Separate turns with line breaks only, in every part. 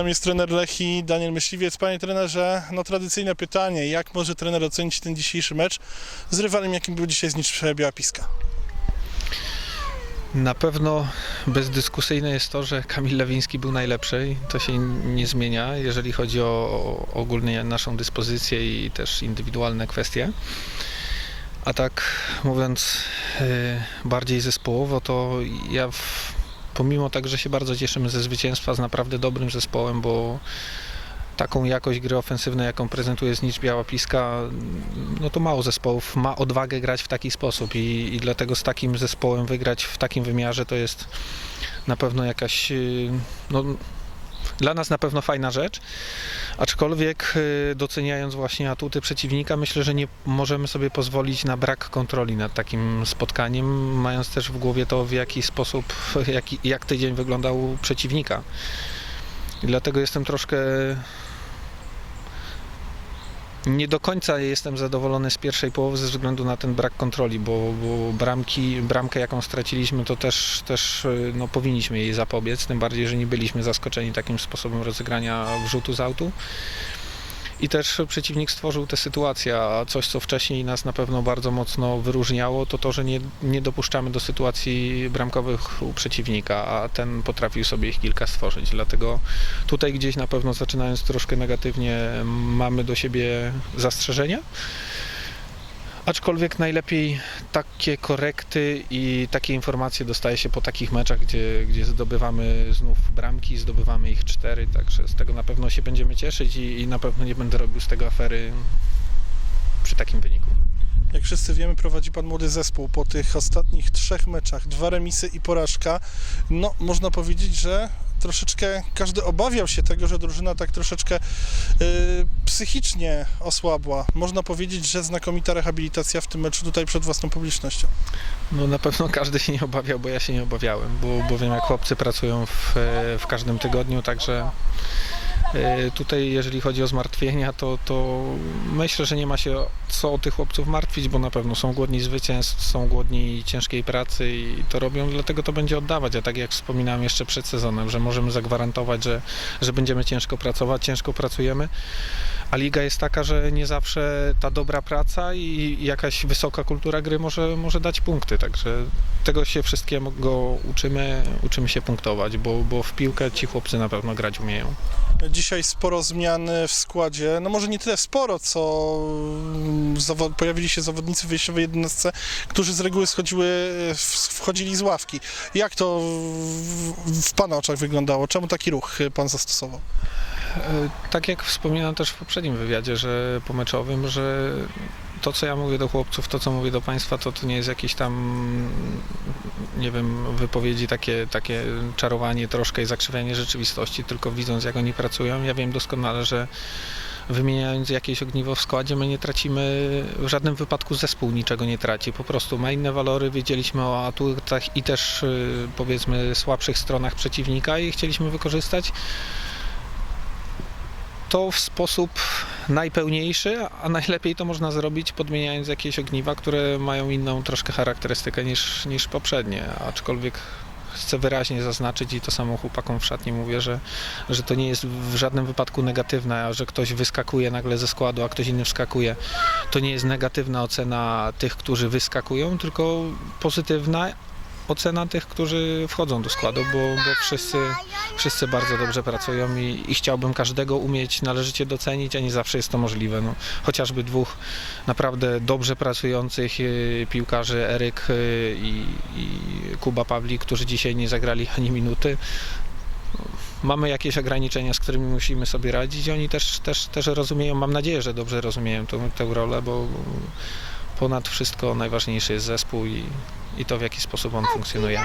nami jest trener Lechi, Daniel Myśliwiec. Panie trenerze, no tradycyjne pytanie, jak może trener ocenić ten dzisiejszy mecz z rywalem, jakim był dzisiaj Znicz Biała Piska?
Na pewno bezdyskusyjne jest to, że Kamil Lewiński był najlepszy i to się nie zmienia, jeżeli chodzi o, ogólnie naszą dyspozycję i też indywidualne kwestie. A tak mówiąc yy, bardziej zespołowo, to ja w, pomimo tak, że się bardzo cieszymy ze zwycięstwa z naprawdę dobrym zespołem, bo taką jakość gry ofensywnej, jaką prezentuje Znicz Biała Piska, no to mało zespołów ma odwagę grać w taki sposób i, i dlatego z takim zespołem wygrać w takim wymiarze to jest na pewno jakaś, yy, no, dla nas na pewno fajna rzecz, aczkolwiek yy, doceniając właśnie atuty przeciwnika, myślę, że nie możemy sobie pozwolić na brak kontroli nad takim spotkaniem, mając też w głowie to, w jaki sposób, jak, jak tydzień wyglądał przeciwnika. I dlatego jestem troszkę nie do końca jestem zadowolony z pierwszej połowy ze względu na ten brak kontroli, bo, bo bramki, bramkę jaką straciliśmy, to też, też y, no, powinniśmy jej zapobiec, tym bardziej, że nie byliśmy zaskoczeni takim sposobem rozegrania wrzutu z autu. I też przeciwnik stworzył tę sytuację, a coś, co wcześniej nas na pewno bardzo mocno wyróżniało, to to, że nie, nie dopuszczamy do sytuacji bramkowych u przeciwnika, a ten potrafił sobie ich kilka stworzyć. Dlatego tutaj gdzieś na pewno zaczynając troszkę negatywnie mamy do siebie zastrzeżenia. Aczkolwiek najlepiej takie korekty i takie informacje dostaje się po takich meczach, gdzie, gdzie zdobywamy znów bramki, zdobywamy ich cztery, także z tego na pewno się będziemy cieszyć i, i na pewno nie będę robił z tego afery przy takim wyniku.
Jak wszyscy wiemy, prowadzi Pan młody zespół po tych ostatnich trzech meczach, dwa remisy i porażka. No, można powiedzieć, że troszeczkę każdy obawiał się tego, że drużyna tak troszeczkę y, psychicznie osłabła. Można powiedzieć, że znakomita rehabilitacja w tym meczu tutaj przed własną publicznością.
No na pewno każdy się nie obawiał, bo ja się nie obawiałem, bo, bo wiem jak chłopcy pracują w, w każdym tygodniu, także e, tutaj jeżeli chodzi o zmartwienia, to, to myślę, że nie ma się co o tych chłopców martwić, bo na pewno są głodni zwycięstw, są głodni ciężkiej pracy i to robią, dlatego to będzie oddawać, a tak jak wspominałem jeszcze przed sezonem, że możemy zagwarantować, że, że będziemy ciężko pracować, ciężko pracujemy, a liga jest taka, że nie zawsze ta dobra praca i jakaś wysoka kultura gry może, może dać punkty, także tego się wszystkiego uczymy, uczymy się punktować, bo, bo w piłkę ci chłopcy na pewno grać umieją.
Dzisiaj sporo zmian w składzie. No może nie tyle sporo, co pojawili się zawodnicy w wyjściowej jedynastce, którzy z reguły schodziły, wchodzili z ławki. Jak to w, w Pana oczach wyglądało? Czemu taki ruch Pan zastosował?
E, Tak jak wspominałem też w poprzednim wywiadzie, że pomeczowym, że to co ja mówię do chłopców, to co mówię do Państwa, to, to nie jest jakieś tam, nie wiem, wypowiedzi takie, takie czarowanie troszkę i zakrzywianie rzeczywistości, tylko widząc jak oni pracują, ja wiem doskonale, że wymieniając jakieś ogniwo w składzie, my nie tracimy, w żadnym wypadku zespół niczego nie traci, po prostu ma inne walory, wiedzieliśmy o atutach i też y, powiedzmy słabszych stronach przeciwnika i chcieliśmy wykorzystać to w sposób najpełniejszy, a najlepiej to można zrobić podmieniając jakieś ogniwa, które mają inną troszkę charakterystykę niż, niż poprzednie, aczkolwiek chcę wyraźnie zaznaczyć i to samo chłopakom w szatni mówię, że, że to nie jest w żadnym wypadku negatywne, że ktoś wyskakuje nagle ze składu, a ktoś inny wskakuje. To nie jest negatywna ocena tych, którzy wyskakują, tylko pozytywna ocena tych, którzy wchodzą do składu, bo, bo wszyscy, wszyscy bardzo dobrze pracują i, i chciałbym każdego umieć należycie docenić, a nie zawsze jest to możliwe. No, chociażby dwóch naprawdę dobrze pracujących e, piłkarzy, Eryk e, i, i Kuba Pawli, którzy dzisiaj nie zagrali ani minuty. Mamy jakieś ograniczenia, z którymi musimy sobie radzić oni też, też, też rozumieją, mam nadzieję, że dobrze rozumieją tą, tę rolę, bo ponad wszystko najważniejszy jest zespół i, i to w jaki sposób on funkcjonuje.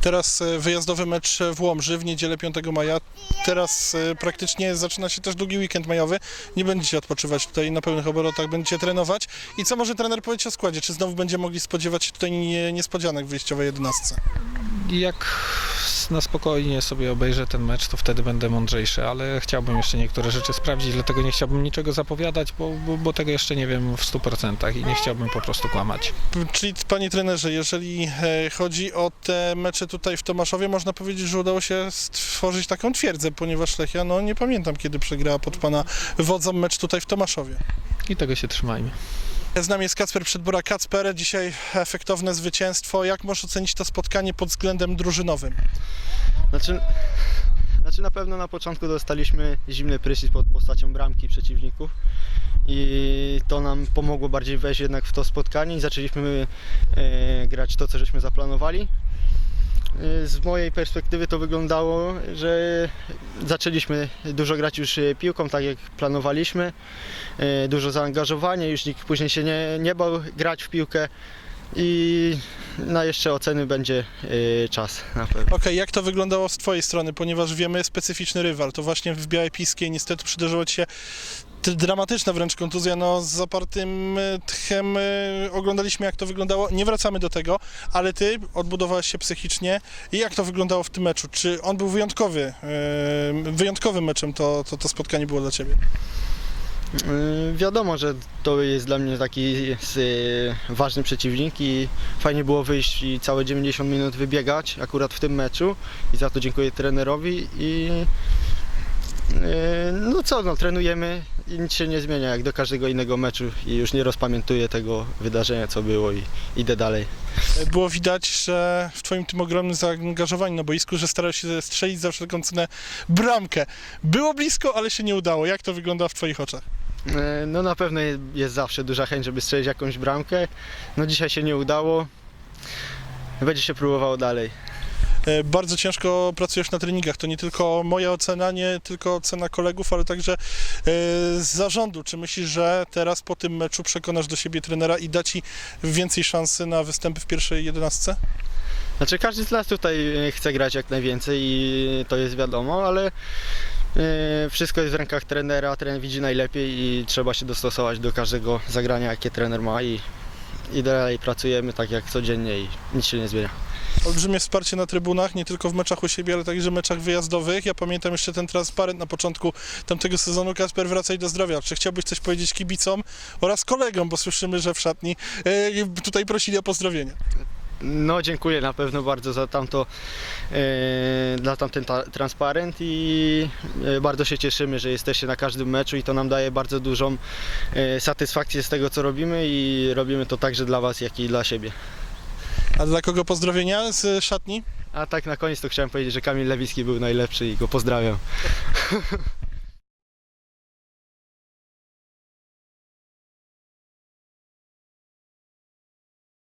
Teraz e, wyjazdowy mecz w Łomży w niedzielę 5 maja. Teraz e, praktycznie zaczyna się też długi weekend majowy. Nie będziecie odpoczywać tutaj na pełnych obrotach, będziecie trenować. I co może trener powiedzieć o składzie? Czy znowu będziemy mogli spodziewać się tutaj nie- niespodzianek w wyjściowej 11?
Jak na spokojnie sobie obejrzę ten mecz, to wtedy będę mądrzejszy, ale chciałbym jeszcze niektóre rzeczy sprawdzić, dlatego nie chciałbym niczego zapowiadać, bo, bo, bo tego jeszcze nie wiem w 100% i nie chciałbym po prostu kłamać.
Czyli panie trenerze, jeżeli e, chodzi o te mecze tutaj w Tomaszowie, można powiedzieć, że udało się stworzyć taką twierdzę, ponieważ Lechia, no nie pamiętam kiedy przegrała pod pana wodzą mecz tutaj w Tomaszowie.
I tego się trzymajmy.
Z nami jest Kacper Przedbora. Kacper, dzisiaj efektowne zwycięstwo. Jak możesz ocenić to spotkanie pod względem drużynowym?
Znaczy, znaczy na pewno na początku dostaliśmy zimny prysznic pod postacią bramki przeciwników i to nam pomogło bardziej wejść jednak w to spotkanie i zaczęliśmy e, grać to, co żeśmy zaplanowali. E, Z mojej perspektywy to wyglądało, że zaczęliśmy dużo grać już e, piłką, tak jak planowaliśmy. E, Dużo zaangażowania, już nikt później się nie, nie bał grać w piłkę i na jeszcze oceny będzie czas na pewno.
Okej, jak to wyglądało z twojej strony, ponieważ wiemy specyficzny rywal, to właśnie w Białej Piskiej niestety przydarzyło ci się dramatyczna wręcz kontuzja, no z zapartym e, tchem e, oglądaliśmy jak to wyglądało, nie wracamy do tego, ale ty odbudowałeś się psychicznie i jak to wyglądało w tym meczu? Czy on był wyjątkowy, e, wyjątkowym meczem to, to, to spotkanie było dla ciebie?
Wiadomo, że to jest dla mnie taki ważny przeciwnik i fajnie było wyjść i całe 90 minut wybiegać akurat w tym meczu i za to dziękuję trenerowi i no co, no trenujemy i nic się nie zmienia jak do każdego innego meczu i już nie rozpamiętuję tego wydarzenia co było i idę dalej.
E, Było widać, że w twoim tym ogromnym zaangażowaniu na boisku, że starałeś się strzelić za wszelką cenę bramkę. Było blisko, ale się nie udało. Jak to wygląda w twoich oczach?
Yy, No na pewno je- jest zawsze duża chęć, żeby strzelić jakąś bramkę. No dzisiaj się nie udało. Będzie się próbowało dalej.
E, Bardzo ciężko pracujesz na treningach. To nie tylko moja ocena, nie tylko ocena kolegów, ale także e, z zarządu. Czy myślisz, że teraz po tym meczu przekonasz do siebie trenera i da ci więcej szansy na występy w pierwszej jedenastce?
Znaczy każdy z nas tutaj e, chce grać jak najwięcej i to jest wiadomo, ale e, wszystko jest w rękach trenera, trener widzi najlepiej i trzeba się dostosować do każdego zagrania jakie trener ma i, i dalej pracujemy tak jak codziennie i nic się nie zmienia.
Olbrzymie wsparcie na trybunach, nie tylko w meczach u siebie, ale także w meczach wyjazdowych. Ja pamiętam jeszcze ten transparent na początku tamtego sezonu. Kasper, wracaj do zdrowia. Czy chciałbyś coś powiedzieć kibicom oraz kolegom, bo słyszymy, że w szatni e, tutaj prosili o pozdrowienia.
No dziękuję na pewno bardzo za tamto, e, za tamten ta, transparent i e, bardzo się cieszymy, że jesteście na każdym meczu i to nam daje bardzo dużą e, satysfakcję z tego co robimy i robimy to także dla Was jak i dla siebie.
A dla kogo pozdrowienia z szatni?
A tak na koniec to chciałem powiedzieć, że Kamil Lewicki był najlepszy i go pozdrawiam.